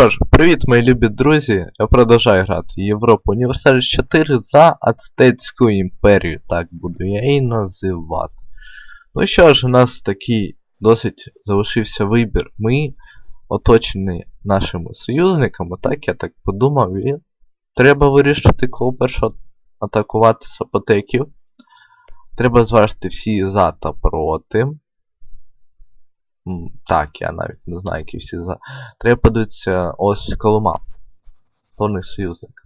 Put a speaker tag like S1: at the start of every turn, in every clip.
S1: що ж, привіт, мої любі друзі. Я продовжую грати в Європу Універсаліс 4 за Ацтецьку імперію, так буду я її називати. Ну що ж, у нас такий досить залишився вибір. Ми оточені нашими союзниками, так я так подумав, і треба вирішити, кого першого атакувати сапотеків. Треба зважити всі за та проти. Так, я навіть не знаю, які всі за. Треба подивитися ось Колома. Горний союзник.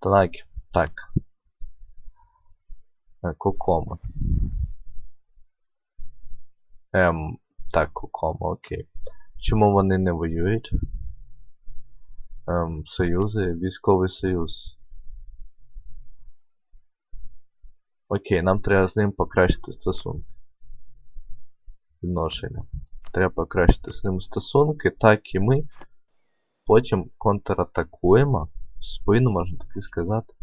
S1: Так. Так. Е, Кокома. Ем, так, Кокома, окей. Чому вони не воюють? Ем, союзи, військовий союз. Окей, нам треба з ним покращити стосунки. Відношення. Треба покращити з ним стосунки, так і ми потім контратакуємо. В спину, можна так і сказати.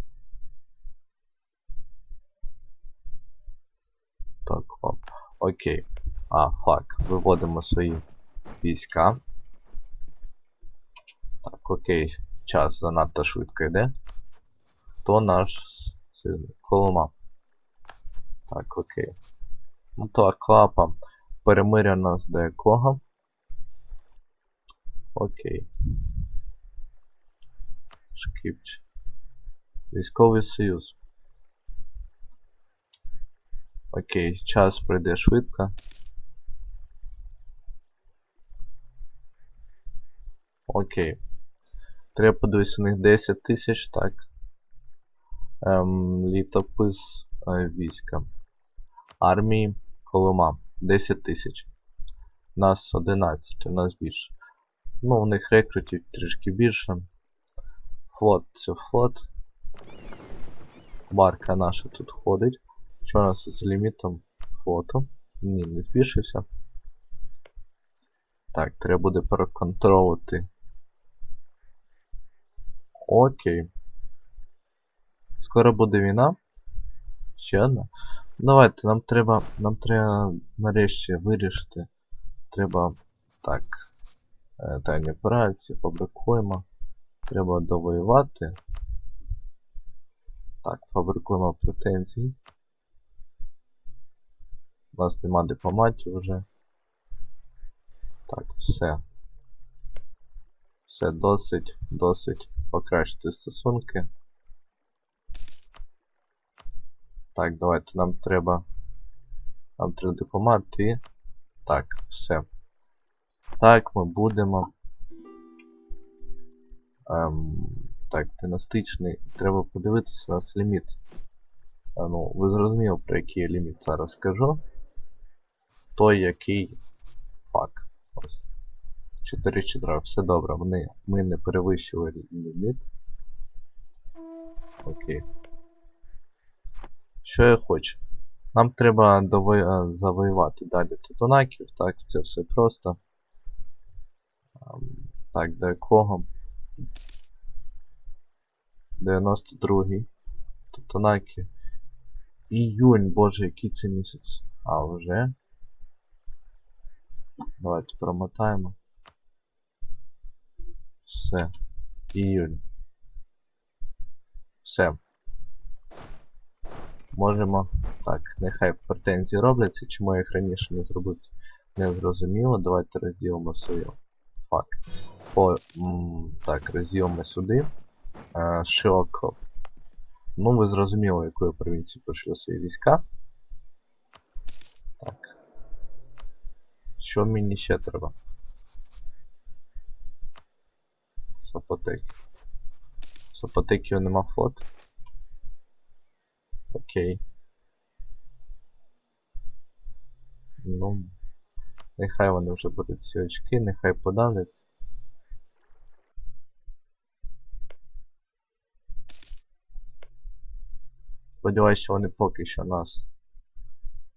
S1: Так, оп. Окей. А, фак. Виводимо свої війська. Так, окей. Час занадто швидко йде. Хто наш? Колома. Так, окей. Ну то клапа. Перемиря нас до якого? Окей. Шкіпч. Військовий союз. Окей, час пройде швидко. Окей. Треба подивитися них 10 тисяч, так. Ем, літопис е, війська. Армії Колома. 10 тисяч. Нас 11, у нас більше. Ну, у них рекрутів трішки більше. Флот це флот. Барка наша тут ходить. Що у нас з лімітом флоту? Ні, не збільшився. Так, треба буде переконтролити. Окей. Скоро буде війна. Ще одна. Давайте, нам треба. Нам треба нарешті вирішити. Треба. Так. е, Тайні операції, фабрикуємо. Треба довоювати. Так, фабрикуємо претензії. У нас нема дипломатів вже. Так, все. Все досить, досить покращити стосунки. Так, давайте нам треба. Нам треба дипломат. Так, все. Так, ми будемо. Ем, так, династичний. Треба подивитися у нас ліміт. А, ну, ви зрозуміли, про який ліміт зараз скажу. Той, який. Фак. Ось. 4 4 все добре. Ми, ми не перевищили ліміт. Окей. Що я хочу? Нам треба дово... е, завоювати далі титанаків, так, це все просто. Так, до якого? 92-й. Титанаки. Іюнь, боже, який це місяць. А, вже. Давайте промотаємо. Все. Іюль. Все. Можемо. Так, нехай претензії робляться, чому я їх раніше не зробив. Не зрозуміло. Давайте розділимо свою. Фак. По, м, так, розділимо сюди. Е, Шиоко. Ну, ви зрозуміли, якої провінції прийшли свої війська. Так. Що мені ще треба? Сапотеки. Сапотеків нема флот. Окей. Ну. Нехай вони вже беруть ці очки, нехай подавляться. Сподіваюсь, що вони поки що нас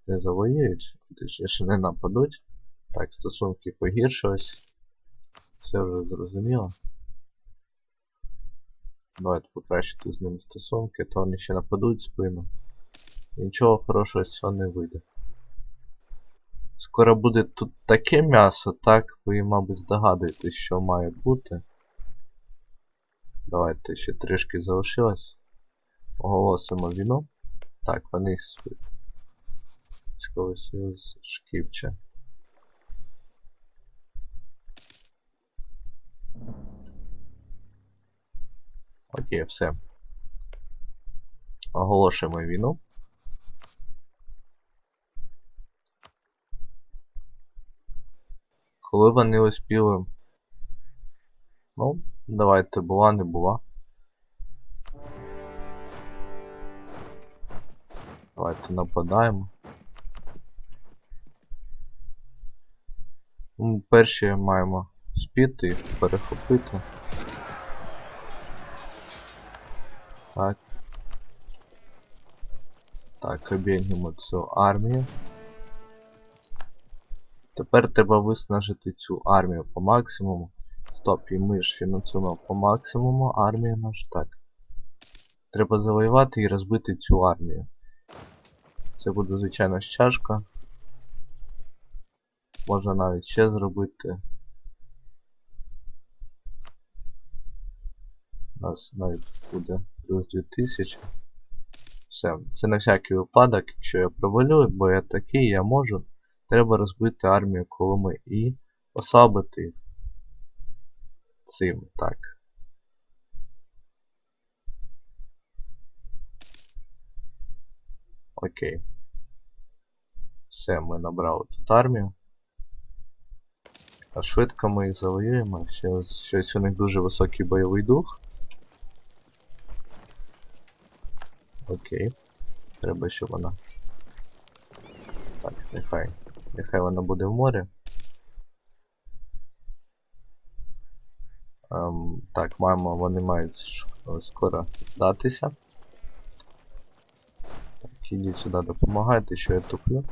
S1: не завоюють, точніше не нападуть. Так, стосунки погіршились. Все вже зрозуміло. Давайте покращити з ними стосунки, то вони ще нападуть спину. І нічого хорошого з цього не вийде. Скоро буде тут таке м'ясо, так? Ви, мабуть, здогадуєтесь, що має бути. Давайте ще трішки залишилось. Оголосимо війну. Так, вони свій. Військовий союз шкіпче. Окей, все. Оголошуємо війну. Коли вони успіли. Ну, давайте була, не була. Давайте нападаємо. Ну, Перші маємо спіти і перехопити. Так. Так, об'єднуємо цю армію. Тепер треба виснажити цю армію по максимуму. Стоп, і ми ж фінансуємо по максимуму армію наш. Так. Треба завоювати і розбити цю армію. Це буде, звичайно, ж тяжко. Можна навіть ще зробити. У нас навіть буде плюс 2000. Все, це на всякий випадок, якщо я провалю, бо я такий, я можу. Треба розбити армію Коломи і ослабити цим, так. Окей. Все, ми набрали тут армію. А швидко ми їх завоюємо. Ще щось у них дуже високий бойовий дух. Окей. Треба, щоб вона. Так, нехай. Нехай вона буде в морі. Ем, так, маємо, вони мають е, скоро здатися. Так, ідіть сюди, допомагайте, що я туплю.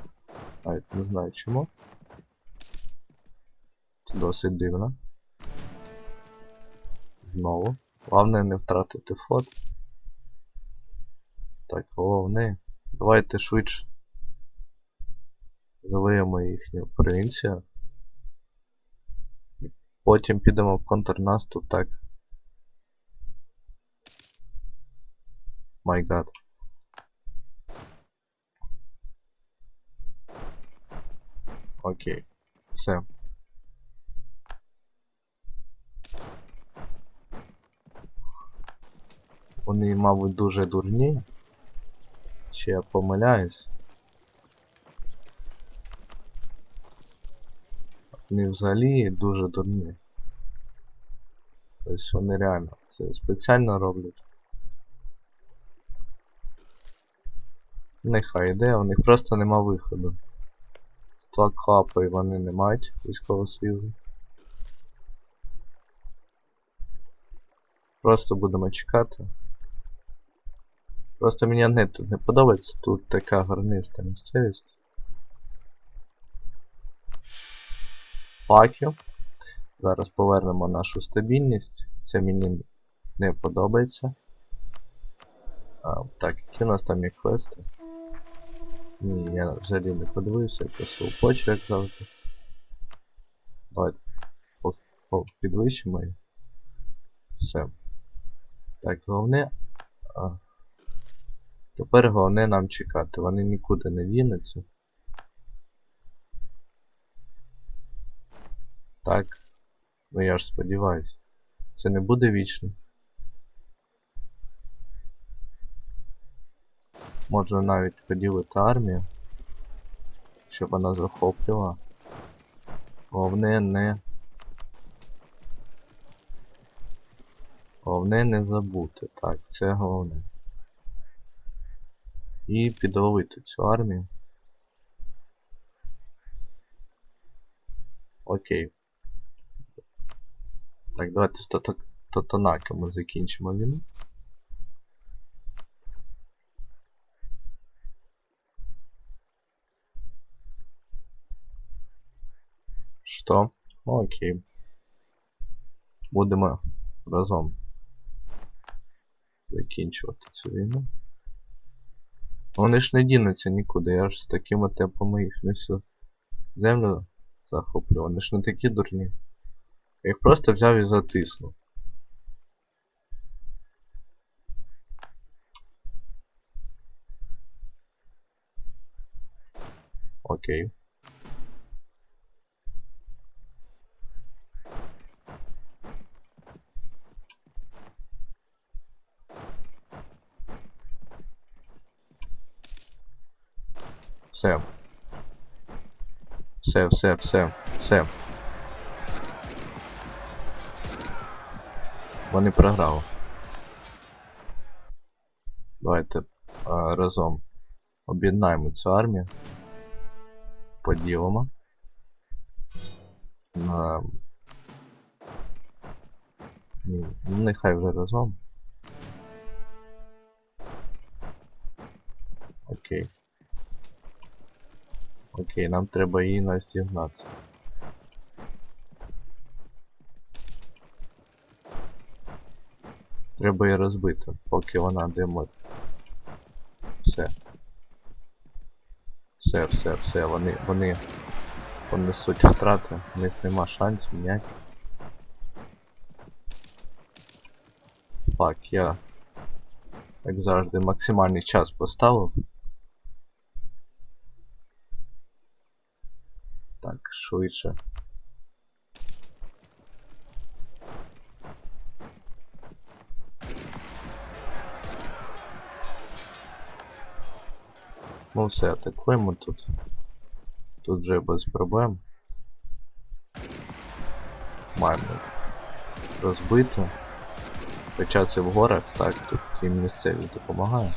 S1: Навіть не знаю чому. Це досить дивно. Знову. Головне не втратити флот. Так, головне. Давайте швидше. Завиємо їхню провінцію. Потім підемо в контрнаступ, так. Май гад. Окей. Все. Вони, мабуть, дуже дурні. Чи я помиляюсь? Вони взагалі дуже дурні. Тобто вони реально це спеціально роблять. Нехай йде, у них просто нема виходу. Сто клапи вони не мають військового союзу. Просто будемо чекати. Просто мені не тут не подобається, тут така гарниста місцевість. Факів. Зараз повернемо нашу стабільність. Це мені не подобається. А, так, які у нас там є квести? Ні, я взагалі не подивився, просто у як завжди. Давайте по, по, підвищимо. Все. Так, головне. А, тепер головне нам чекати. Вони нікуди не дінуться. Так. Ну я ж сподіваюсь. Це не буде вічно. Можна навіть поділити армію. Щоб вона захоплювала. Головне не. Головне не забути. Так, це головне. І підловити цю армію. Окей. Так, давайте з Тотонаками закінчимо війну. Що? Окей. Будемо разом закінчувати цю війну. Вони ж не дінуться нікуди, я ж з такими темпами їх всю землю захоплю. Вони ж не такі дурні. Я їх просто взяв і затиснув. Окей. Все. Все, все, все. Вони програли. Давайте а, разом об'єднаємо цю армію. Поділимо. Ні, ну нехай вже разом. Окей, нам треба її настігнати. Треба її розбити, поки вона димо. Все. Все, все, все, вони, вони понесуть втрати, у них нема шансів ніяких. Так, я, як завжди, максимальний час поставив. Так, швидше. Ну все, атакуємо тут. Тут вже без проблем. Маємо розбити. Хоча це в горах, так, тут їм місцеві допомагає.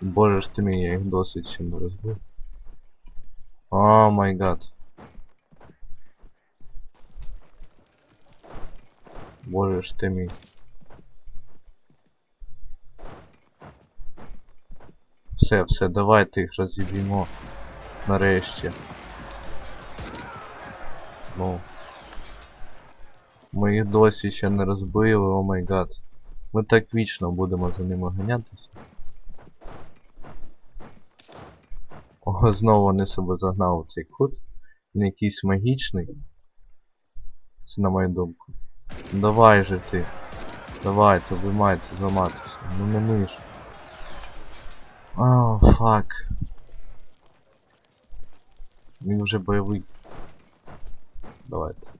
S1: Боже ж ти мій, я їх досить не розбив. О май гад. Боже ж ти мій. Все, все, давайте їх розіб'ємо. Нарешті. Ну. Ми їх досі ще не розбили, о май гад. Ми так вічно будемо за ними ганятися. О, знову вони себе загнали в цей кут. Він якийсь магічний. Це на мою думку. Давай же ти. Давайте, ви маєте зламатися. Ну не ми ж. О, фак. Він вже бойовий. Давайте.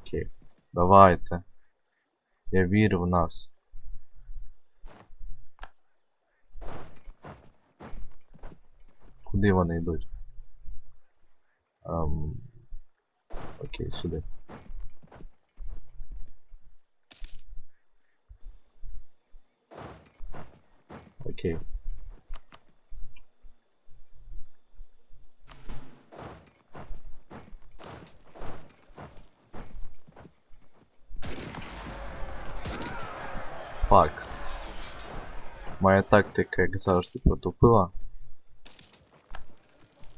S1: Окей. Давайте. Я вірю в нас. Куди вони йдуть? Ем... Окей, сюди. Окей. Фак. Моя тактика, як завжди, протупила.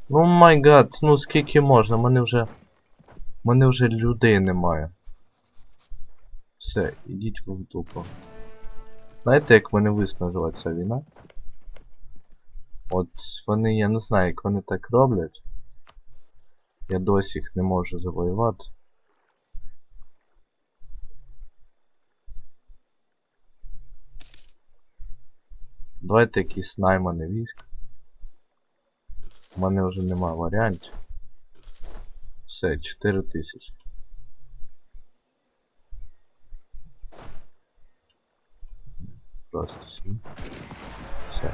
S1: Ну май гад, ну скільки можна, мене вже... Мене вже людей немає. Все, ідіть в дупу. Знаєте, як вони виснажила ця війна? От вони, я не знаю, як вони так роблять. Я досі їх не можу завоювати. Давайте якісь наймани військ. У мене вже немає варіантів. Все, 4000. 27. Все.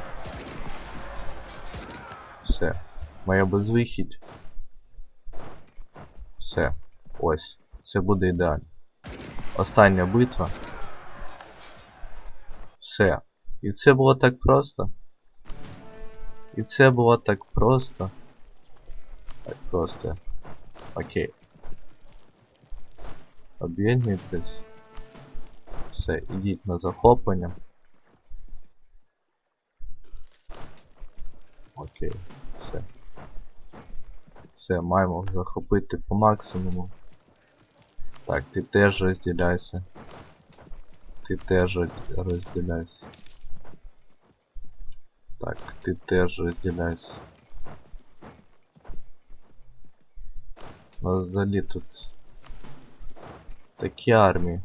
S1: Все. Моя безвихідь. Все. Ось. Це буде ідеально. Остання битва. Все. І це було так просто. І це було так просто. Так просто. Окей. Об'єднуйтесь. Все, ідіть на захоплення. Окей, все. Все, маємо захопити по максимуму. Так, ти теж розділяйся. Ти теж розділяйся. Так, ти теж розділяйся. Взагалі тут такі армії.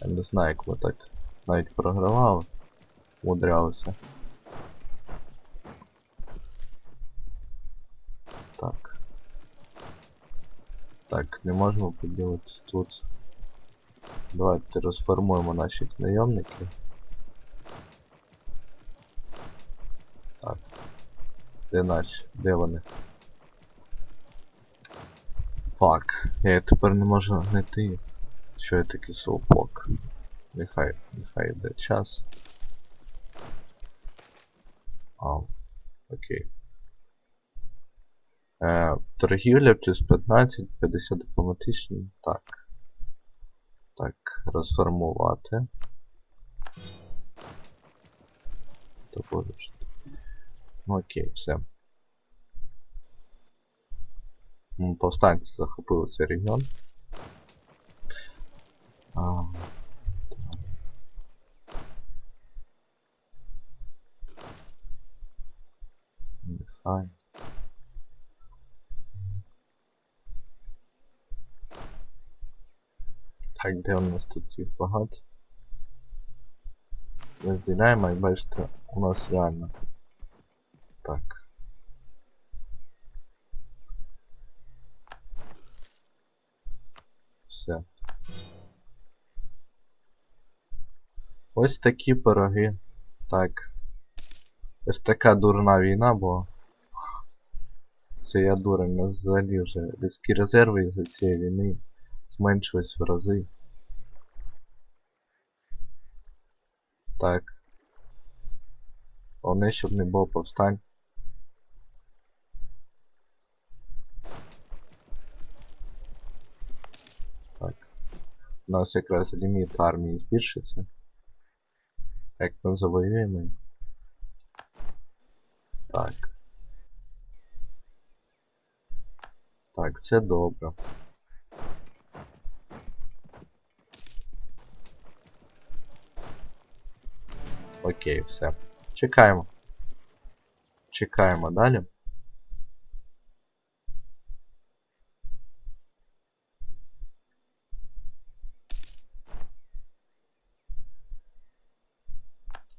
S1: Я не знаю, як ми так навіть програвали. Умудрялися. Так. Так, не можемо поділити тут. Давайте розформуємо наших найомників. Так. Де наші? Де вони? Фак. Я тепер не можу знайти. Що я такий совпок? Нехай, нехай йде час. А, окей. Е, торгівля плюс 15, 50 дипломатичний. Так. Так, розформувати. Ну окей, все. Повстанці захопили цей регіон. А. Нехай. Так, де у нас тут їх багато? Розділяємо і бачите, у нас реально. Так. Все. Ось такі пироги. Так. Ось така дурна війна була. Це я дурень, у нас взагалі вже людські резерви із-за цієї війни зменшились в рази. Так. Головне, щоб не було повстань. Так. У нас якраз ліміт армії збільшиться. Як ми завоюємо. Так. Так, це добре. Окей, все. Чекаємо. Чекаємо далі.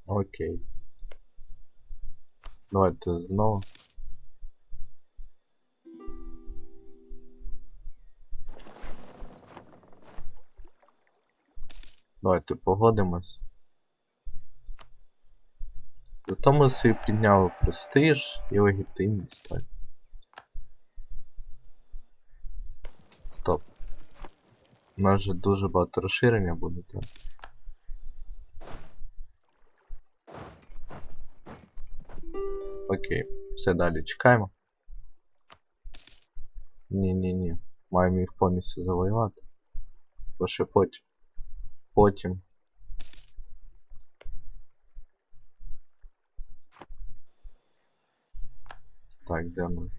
S1: Окей. Давайте знову. Давайте погодимось. Зато ми собі підняли престиж і легітимність, так. Стоп. У нас же дуже багато розширення буде, так. Окей, все далі чекаємо. Ні-ні-ні. Маємо їх повністю завоювати. Бо ще потім. Потім. Так, де ми?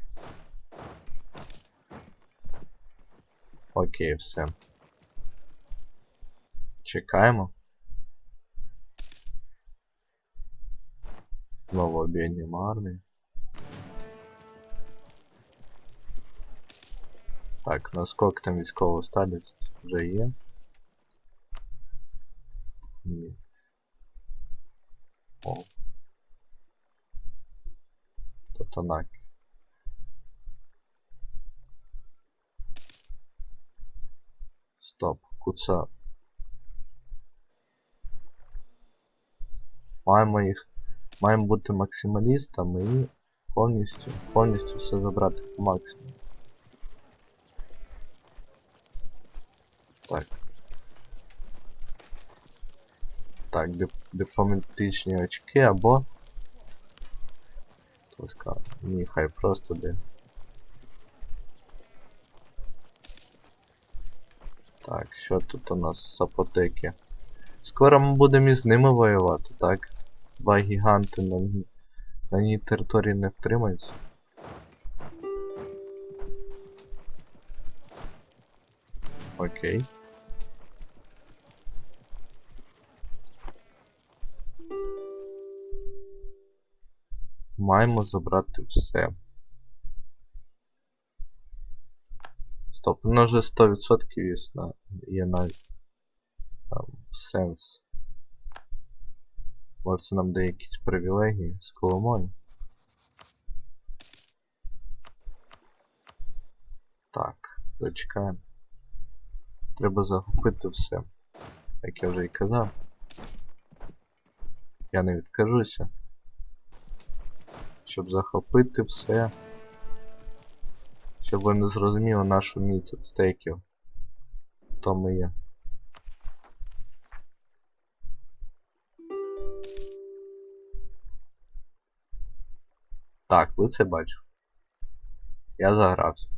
S1: Окей, все. Чекаємо. Знову об'єднуємо армію. Так, наскільки там військово сталість вже є? Ні. О. Татанаки. Стоп, куца. Маємо їх. Маємо бути максималістами і повністю, повністю все забрати по максимуму. Так. Так, дип дипломатичні очки або. Хто сказав? Ні, хай просто де. Так, що тут у нас з апотеки? Скоро ми будемо із ними воювати, так? Два гіганти на, на ній території не втримаються. Окей. Маємо забрати все. Воно вже 100% є, на, є навіть там, сенс. Може це нам дає якісь привілегії з Коломоні. Так, зачекаємо. Треба захопити все. Як я вже і казав. Я не відкажуся. Щоб захопити все. Щоб ви не зрозуміли нашу міць від стейків. То ми є. Так, ви це бачите. Я загрався.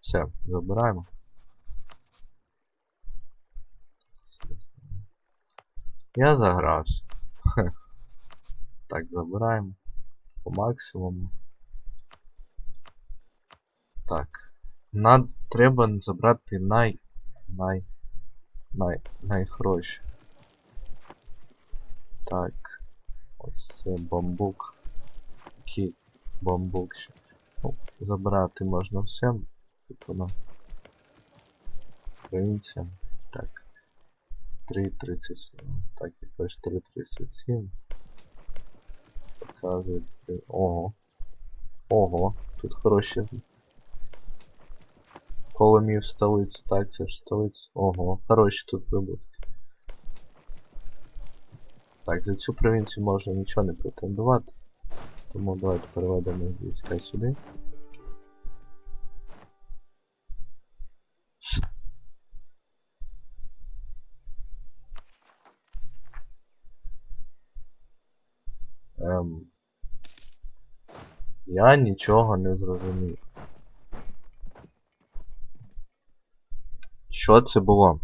S1: Все, забираємо. Я загрався. Так, забираємо. По максимуму. Так. Над... Треба забрати най... Най... Най... Найхроші. Так. Ось це бамбук. Який бамбук ще. Ну, забрати можна все. Типу на провінція. Так. 3.37. Так, якось 3.37. Показує. Ого. Ого, тут хороші. Коломів столиця, так, це ж столиця. Ого, хороші тут прибутки. Так, за цю провінцію можна нічого не претендувати. Тому давайте переведемо війська сюди. Ем... Я нічого не зрозумів. Що це було?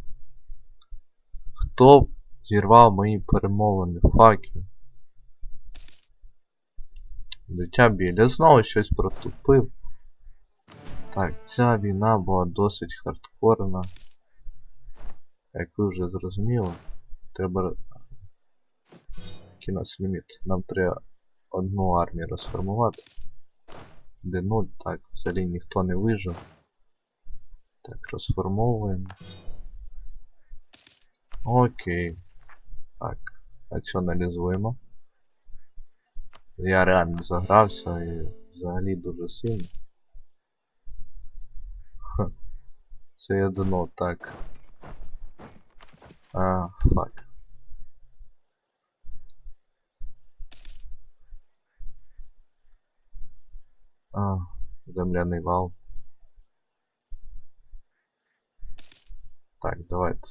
S1: Хто зірвав мої перемовини? Факів. Дитя біля знову щось протупив. Так, ця війна була досить хардкорна. Як ви вже зрозуміли, треба. Який нас ліміт? Нам треба одну армію розформувати. Де 0, так, взагалі ніхто не вижив. Так, розформовуємо. Окей. Так, націоналізуємо. Я реально загрався і взагалі дуже сильно. Ха. Це я так. А, фак. А, земляний вал. Так, давайте.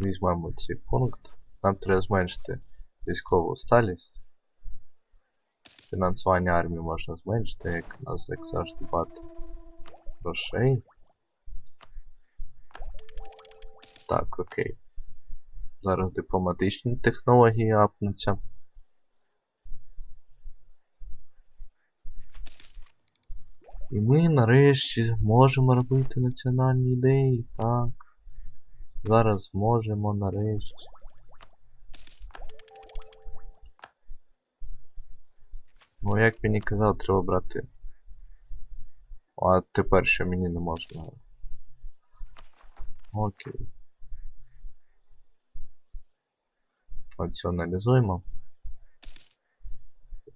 S1: Візьмемо цей пункт. Нам треба зменшити військову сталість. Фінансування армії можна зменшити, як у нас як завжди багато грошей. Так, окей. Зараз дипломатичні технології апнуться. І ми нарешті можемо робити національні ідеї, так. Зараз можемо нарешті. Ну, як мені казав, треба брати. А тепер що мені не можна. Окей. Націоналізуємо.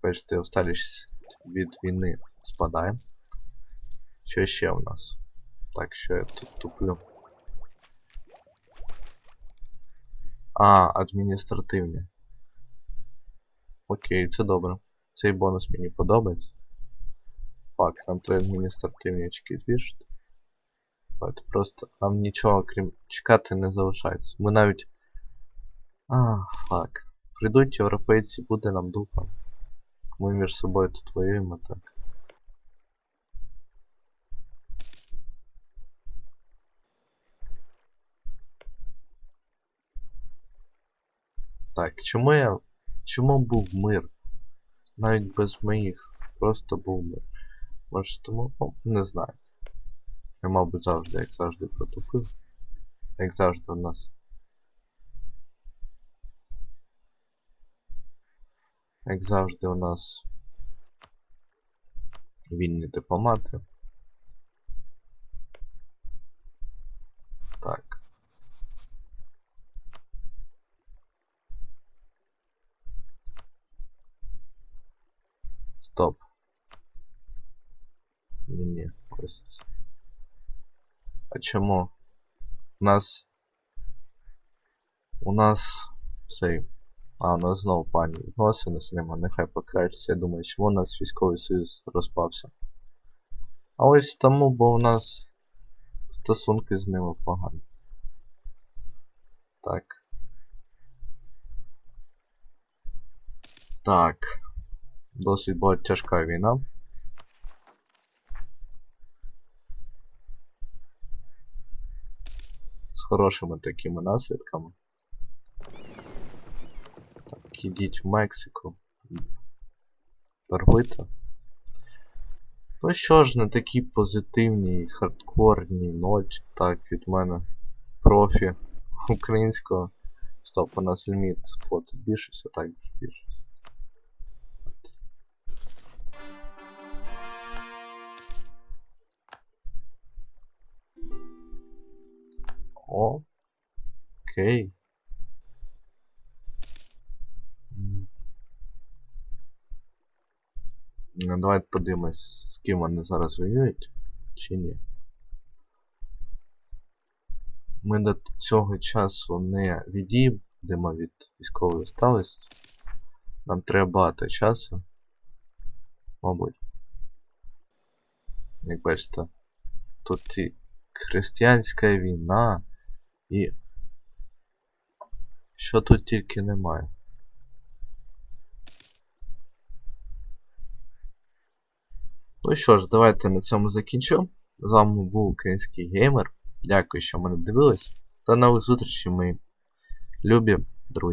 S1: Бачите, усталість від війни спадає. Що ще у нас? Так, що я тут туплю? А, адміністративні. Окей, це добре. Цей бонус мені подобається. Так, нам треба адміністративні очки збільшити. Давайте просто нам нічого крім чекати не залишається. Ми навіть. А, фак. Прийдуть європейці, буде нам дупа. Ми між собою тут воюємо так. Так, чому я. Чому був мир? Навіть без моїх. Просто був мир. Може тому. Ну, не знаю. Я, мабуть, завжди, як завжди, протупив. Як завжди у нас. Як завжди у нас. Вільні дипломати. Так. Стоп. Це. А чому? У нас. У нас цей. А, у нас знову пані відносини з ними, нехай покращиться. Я думаю, чому у нас військовий союз розпався. А ось тому, бо у нас стосунки з ними погані. Так. Так. Досить була тяжка війна. Хорошими такими наслідками. Так, ідіть в Мексику. Торгуйте. Ну що ж, на такій позитивній, хардкорній ноті, так, від мене профі українського. Стоп, у нас ліміт фото збільшився, так збільшився. Окей. Ну, давайте подивимось, з ким вони зараз воюють, чи ні. Ми до цього часу не відійдемо від військової сталості. Нам треба багато часу. Мабуть. Як бачите, тут і християнська війна, і що тут тільки немає. Ну що ж, давайте на цьому закінчу. З вами був український геймер. Дякую, що мене дивились. До нових зустрічей, мої любі друзі.